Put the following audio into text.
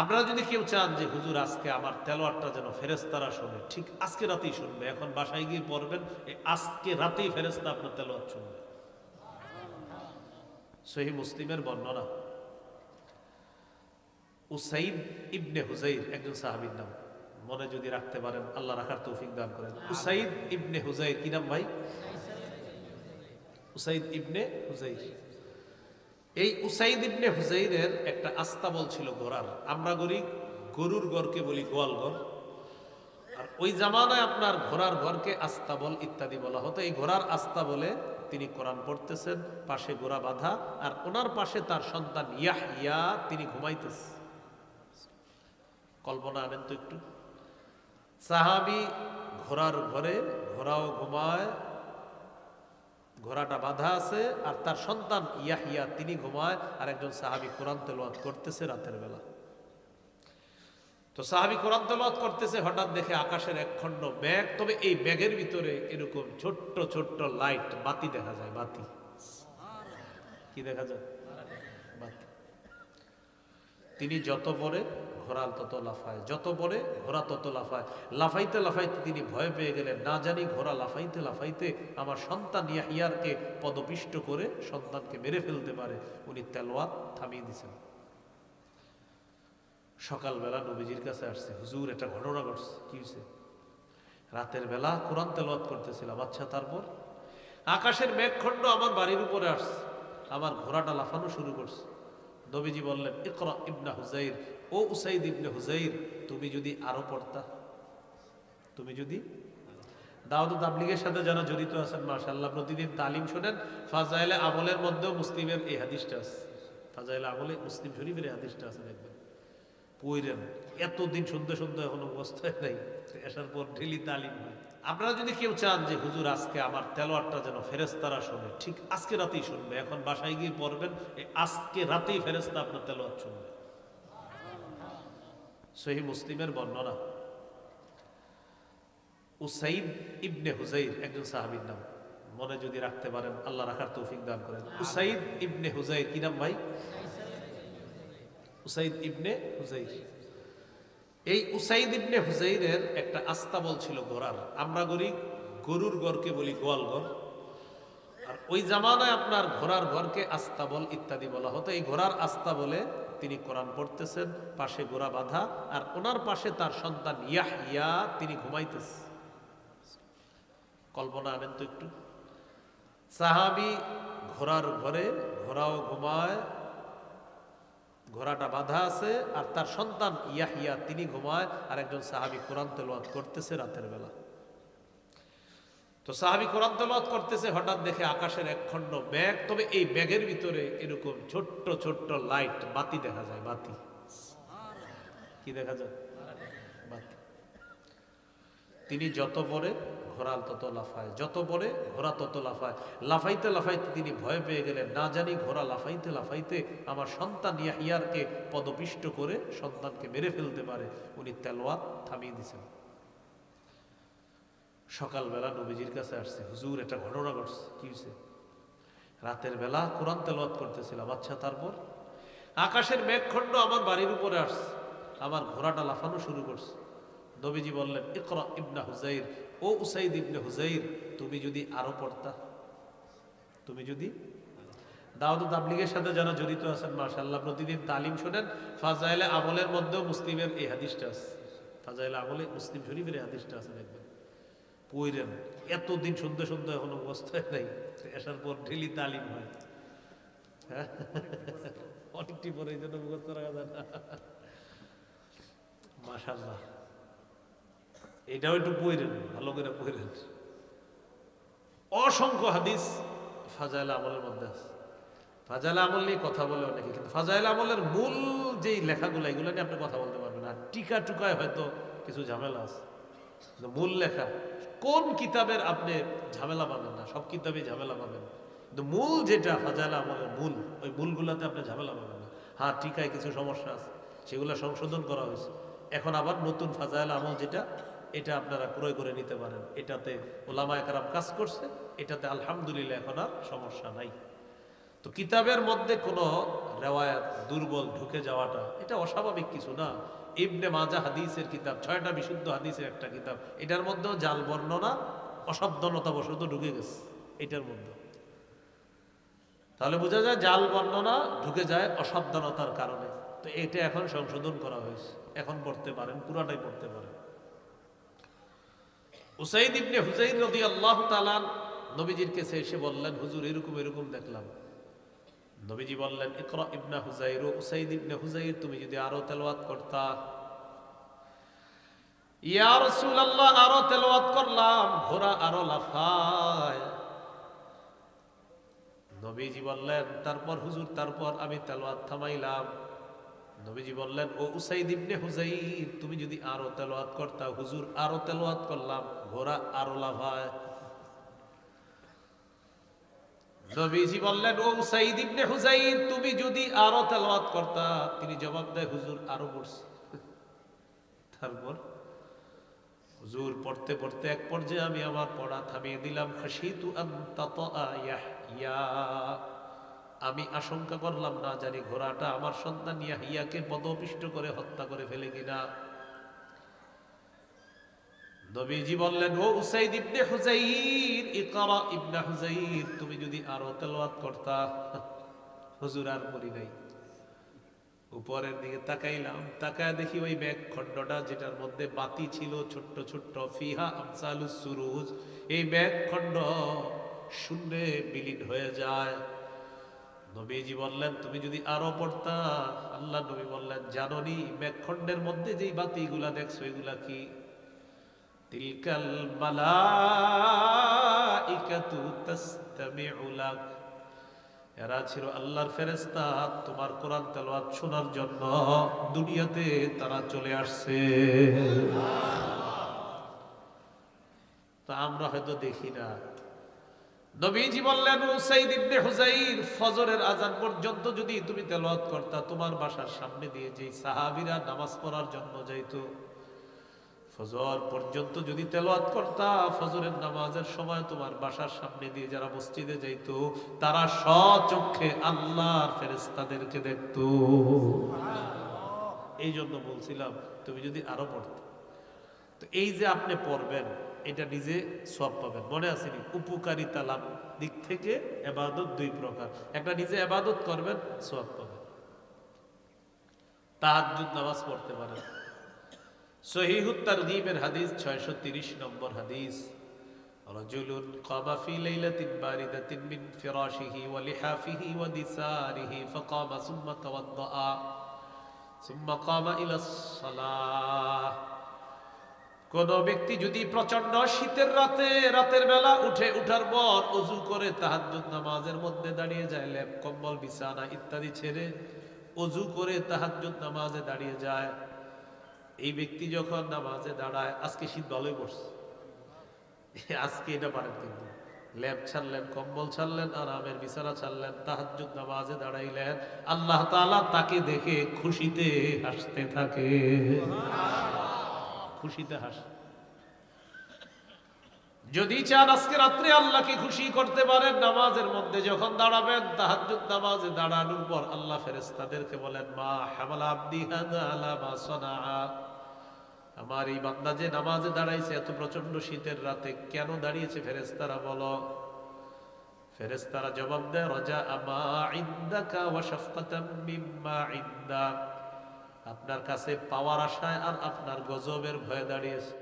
আপনারা যদি কেউ চান যে হুজুর আজকে আমার তেলোয়ারটা যেন ফেরেস্তারা শোনে। ঠিক আজকে রাতেই শুনবে। এখন বাসায় গিয়ে পড়বেন আজকে রাতেই ফেরেস্তা আপনার তেলোয়ার শুনবে। সহি মুসলিমের বর্ণনা। উসাইদ ইবনে হুজাইর একজন সাহাবীর নাম। মনে যদি রাখতে পারেন আল্লাহ রাখার তৌফিক দান করেন। উসাইদ ইবনে হুজাইর কি নাম ভাই? উসাইদ ইবনে হুজাইর এই উসাইদ ইবনে হুজাইরের একটা আস্তাবল ছিল ঘোড়ার। আমরা গরি গরুর গড়কে বলি গোয়াল ঘর আর ওই জামানায় আপনার ঘোড়ার ঘরকে আস্তাবল ইত্যাদি বলা হতো। এই ঘোড়ার আস্তা বলে তিনি কোরআন পড়তেছেন, পাশে গোড়া বাঁধা, আর ওনার পাশে তার সন্তান ইয়াহ ইয়া তিনি ঘুমাইতেছে। কল্পনা আনেন তো একটু। সাহাবি ঘোড়ার ঘরে ঘোড়াও ঘুমায় ঘোড়াটা বাঁধা আছে আর তার সন্তান ইয়াহিয়া, তিনি ঘুমায় আর একজন সাহাবি কোরআন তেলোয়াত করতেছে রাতের বেলা। তো সাহাবি কোরআন তেলোয়াত করতেছে, হঠাৎ দেখে আকাশের এক খণ্ড ব্যাগ তবে এই ব্যাগের ভিতরে এরকম ছোট্ট ছোট্ট লাইট, বাতি দেখা যায়, বাতি। কি দেখা যায়? তিনি যত পরে ঘোড়া তত লাফায়। যত পরে ঘোড়া তত লাফায়। লাফাইতে লাফাইতে তিনি ভয় পেয়ে গেলেন। না জানি ঘোড়া লাফাইতে লাফাইতে আমার সন্তান ইয়াহিয়ারকে পদপিষ্ট করে সন্তানকে মেরে ফেলতে পারে। উনি তেলোয়াত থামিয়ে দিয়েছেন। সকালবেলা নবীজির কাছে আসছে, হুজুর, একটা ঘটনা ঘটছে। কি হয়েছে রাতের বেলা কোরআন তেলোয়াত করতেছিলাম। আচ্ছা তারপর? আকাশের মেঘখণ্ড আমার বাড়ির উপরে আসছে। আমার ঘোড়াটা লাফানো শুরু করছে। নবীজি বললেন, ইকরা ইবনা হুজাইর ও উসাইদ ইবনে হুজাইর তুমি যদি আরও পড়তা, তুমি যদি দাউদ তাবলিগের সাথে যারা জড়িত আছেন, মাশাআল্লাহ, প্রতিদিন তালিম শোনেন, ফাজাইলে আমলের মধ্যেও মুসলিমের এই হাদিসটা আছে। ফাজাইলে আমলে মুসলিম শরীফের এই হাদিসটা আছে দেখবেন। পইরেন, এতদিন শুনতে শুনতে এখনও অবস্থায় নাই আসার পর ডেলি তালিম আপনারা যদি কেউ চান যে হুজুর আজকে আমার তেলোয়ারটা যেন ফেরেস্তারা শোনে। ঠিক আজকে রাতেই শুনবে। এখন বাসায় গিয়ে পড়বেন এই আজকে রাতেই ফেরেস্তা আপনার তেলোয়ার শুনবে। সহি মুসলিমের বর্ণনা। উসাইদ ইবনে হুজাইর একজন সাহাবীর নাম। মনে যদি রাখতে পারেন আল্লাহ রাখার তৌফিক দান করেন। উসাইদ ইবনে হুজাইর কি নাম ভাই? উসাইদ ইবনে হুজাইর এই উসাইদ ইবনে হুজাইরের একটা আস্তাবল ছিল ঘোড়ার আমরা গরি গরুর গড়কে বলি গোয়াল ঘর আর ওই জামানায় আপনার ঘোড়ার ঘরকে আস্তাবল ইত্যাদি বলা হতো। এই ঘোড়ার আস্তা বলে তিনি কোরআন পড়তেছেন, পাশে গোড়া বাঁধা, আর ওনার পাশে তার সন্তান ইয়াহ ইয়া তিনি ঘুমাইতেছে। কল্পনা আনেন তো একটু। সাহাবি ঘোড়ার ঘরে ঘোড়াও ঘুমায় ঘোড়াটা বাধা আছে আর তার সন্তান ইয়াহিয়া, তিনি ঘুমায় আর একজন সাহাবি কোরআন তেলোয়াত করতেছে রাতের বেলা। তো সাহাবি কোরআন তেলোয়াত করতেছে, হঠাৎ দেখে আকাশের একখণ্ড ব্যাগ তবে এই ব্যাগের ভিতরে এরকম ছোট্ট ছোট্ট লাইট বাতি দেখা যায়, বাতি। কি দেখা যায়? বাতি। তিনি যত পরে ঘোড়া তত লাফায়, যত পরে ঘোড়া তত লাফায়। লাফাইতে লাফাইতে তিনি ভয় পেয়ে গেলেন, না জানি ঘোড়া লাফাইতে লাফাইতে আমার সন্তান ইয়াহিয়ারকে পদপিষ্ট করে সন্তানকে মেরে ফেলতে পারে। উনি তেলোয়াত থামিয়ে দিয়েছেন। সকালবেলা নবীজির কাছে আসছে, হুজুর একটা ঘটনা ঘটছে, কি হয়েছে রাতের বেলা কোরআন তেলোয়াত করতেছিলাম আচ্ছা তারপর? আকাশের মেঘখণ্ড আমার বাড়ির উপরে আসছে, আমার ঘোড়াটা লাফানো শুরু করছে। নবীজি বললেন, ইকরা ইবনা হুজাইর ও উসাইদ ইবনে হুজাইর তুমি যদি আরও পড়তা, তুমি যদি দাউদ তাবলিগের সাথে যারা জড়িত আছেন, মাশাআল্লাহ, প্রতিদিন তালিম শোনেন, ফাজাইলে আমলের মধ্যেও মুসলিমের এই হাদিসটা আছে। ফাজাইলে আমলে মুসলিম শরীফের এই হাদিসটা আছে দেখবেন। পইরেন এতদিন শুনতে শুনতে এখনও অবস্থায় নাই আসার পর ডেলি তালিম হয়। হ্যাঁ? অনেকটি পরে এই জন্য মুখস্থ রাখা যায় না। মাশাআল্লাহ। এটাও একটু পইরেন, ভালো করে পইরেন। অসংখ্য হাদিস ফাজাইল আমলের মধ্যে আছে। ফাজাইল আমল নিয়ে কথা বলে অনেকে, কিন্তু ফাজাইল আমলের মূল যেই লেখাগুলো, এগুলো নিয়ে আপনি কথা বলতে পারবেন আর টিকা টুকায় হয়তো কিছু ঝামেলা আছে। মূল লেখা, কোন কিতাবের আপনি ঝামেলা পাবেন না, সব কিতাবে ঝামেলা পাবেন। কিন্তু মূল যেটা ফাজাইল আমলের মূল, ওই মূলগুলোতে আপনি ঝামেলা পাবেন না। হ্যাঁ টিকায় কিছু সমস্যা আছে, সেগুলো সংশোধন করা হয়েছে। এখন আবার নতুন ফাজাইল আমল যেটা এটা আপনারা ক্রয় করে নিতে পারেন। এটাতে ওলামা একরাম কাজ করছে এটাতে আলহামদুলিল্লাহ এখন আর সমস্যা নাই। তো কিতাবের মধ্যে কোনো রেওয়ায়াত দুর্বল ঢুকে যাওয়াটা, এটা অস্বাভাবিক কিছু না। ইবনে মাজা হাদিসের কিতাব, ছয়টা বিশুদ্ধ হাদিসের একটা কিতাব, এটার মধ্যেও জাল বর্ণনা অসাবধানতা বশত ঢুকে গেছে, এটার মধ্যে তাহলে বোঝা যায় জাল বর্ণনা ঢুকে যায় অসাবধানতার কারণে। তো এটা এখন সংশোধন করা হয়েছে, এখন পড়তে পারেন, পুরাটাই পড়তে পারেন। উসাইদ ইবনে হুজাইর রদি আল্লাহ তালান নবীজির কাছে এসে বললেন, হুজুর, এরকম এরকম দেখলাম। নবীজি বললেন, ইকরা ইবনা হুজাইর উসাইদ ইবনে হুজাইর তুমি যদি আরও তেলাওয়াত করতা। ইয়া রাসূলুল্লাহ, আরও তেলাওয়াত করলাম। ঘোড়া আরও লাফায়। নবীজি বললেন, তারপর হুজুর, তারপর আমি তেলাওয়াত থামাইলাম। নবীজি বললেন, ও উসাইদ ইবনে হুজাইর তুমি যদি আরও তেলাওয়াত করতা, হুজুর আরও তেলাওয়াত করলাম, ঘোড়া আরও লাফায় নবীজি বললেন, ও উসাইদ ইবনে তুমি যদি আরও করতা। তিনি জবাব দেয়, হুজুর আরও পড়ছি। তারপর হুজুর পড়তে পড়তে এক পর্যায়ে আমি আমার পড়া থামিয়ে দিলাম খাসিতু আন তাতা আমি আশঙ্কা করলাম, না জানি ঘোড়াটা আমার সন্তান ইয়াহিয়াকে পদপিষ্ট করে হত্যা করে ফেলে কিনা। নবীজি বললেন, ও উসাইদ ইবনে হুজাইর ইকরা ইবনে হুজাইর তুমি যদি আরও তেলাওয়াত করতা। হুজুর আর পড়ি নাই। উপরের দিকে তাকাইলাম, তাকায় দেখি ওই ব্যাগ খণ্ডটা যেটার মধ্যে বাতি ছিল, ছোট্ট ছোট্ট, ফিহা আমসালুস সুরুজ, এই ব্যাগ খণ্ড শূন্যে বিলীন হয়ে যায়। নবীজি বললেন তুমি যদি আরও পড়তা? আল্লাহ নবী বললেন জাননি ব্যাগখণ্ডের মধ্যে যেই বাতিগুলা দেখছ এগুলা কি? তিলকাল মালাইকাতু তাসতামিউ লাক। এরা ছিল আল্লাহর ফেরেশতা তোমার কোরআন তেলাওয়াত শোনার জন্য দুনিয়াতে তারা চলে আসছে। তা আমরা হয়তো দেখি না। নবীজি বললেন, উসাইদ ইবনে হুজাইর ফজরের আজান পর্যন্ত যদি তুমি তেলাওয়াত করতা, তোমার বাসার সামনে দিয়ে যে সাহাবীরা নামাজ পড়ার জন্য যাইতো, ফজর পর্যন্ত যদি তেলাওয়াত করতা, ফজরের নামাজের সময় তোমার বাসার সামনে দিয়ে যারা মসজিদে যাইতো, তারা স্বচক্ষে আল্লাহর ফেরেশতাদেরকে দেখতো। এই জন্য বলছিলাম, তুমি যদি আরও পড়তে। তো এই যে আপনি পড়বেন এটা নিজে সব পাবেন মনে আসেনি উপকারিতা লাভ দিক থেকে এবাদত দুই প্রকার একটা নিজে এবাদত করবেন সব পাবেন তাহাজ্জুদ নামাজ পড়তে পারেন সহিহুত তারগীবের হাদিস 630 নম্বর হাদিস رجل قام في ليلة باردة من فراشه ولحافه ودساره فقام ثم توضأ ثم قام إلى الصلاة কোন ব্যক্তি যদি প্রচণ্ড শীতের রাতে, রাতের বেলা উঠে, উঠার পর অজু করে তাহাজ্জুদ নামাজের মধ্যে দাঁড়িয়ে যায়, লেপ, কম্বল, বিছানা ইত্যাদি ছেড়ে অজু করে তাহাজ্জুদ নামাজে দাঁড়িয়ে যায়। এই ব্যক্তি যখন নামাজে দাঁড়ায়, আজকে শীত ভালোই পড়ছে। আজকে এটা পারেন কিন্তু। ল্যাব ছাড়লেন, কম্বল ছাড়লেন, আরামের বিছানা ছাড়লেন, তাহাজ্জুদ নামাজে দাঁড়াইলেন। আল্লাহ তাআলা তাকে দেখে খুশিতে হাসতে থাকে। খুশিতে হাসে। যদি চান আজকে রাত্রে আল্লাহকে খুশি করতে পারেন, নামাজের মধ্যে যখন দাঁড়াবেন, তাহাজ্জুদ নামাজে দাঁড়ানোর পর আল্লাহ ফেরেশতাদেরকে বলেন, মা হামালা আব্দি আমার এই বান্দা যে নামাজে দাঁড়াইছে এত প্রচণ্ড শীতের রাতে, কেন দাঁড়িয়েছে ফেরেশতারা বলো? ফেরেশতারা জবাব দেয় রাজা আমা ইন্দাকা ওয়া শাফকাতাম মিম্মা ইন্দা। আপনার কাছে পাওয়ার আশায় আর আপনার গজবের ভয়ে দাঁড়িয়েছে।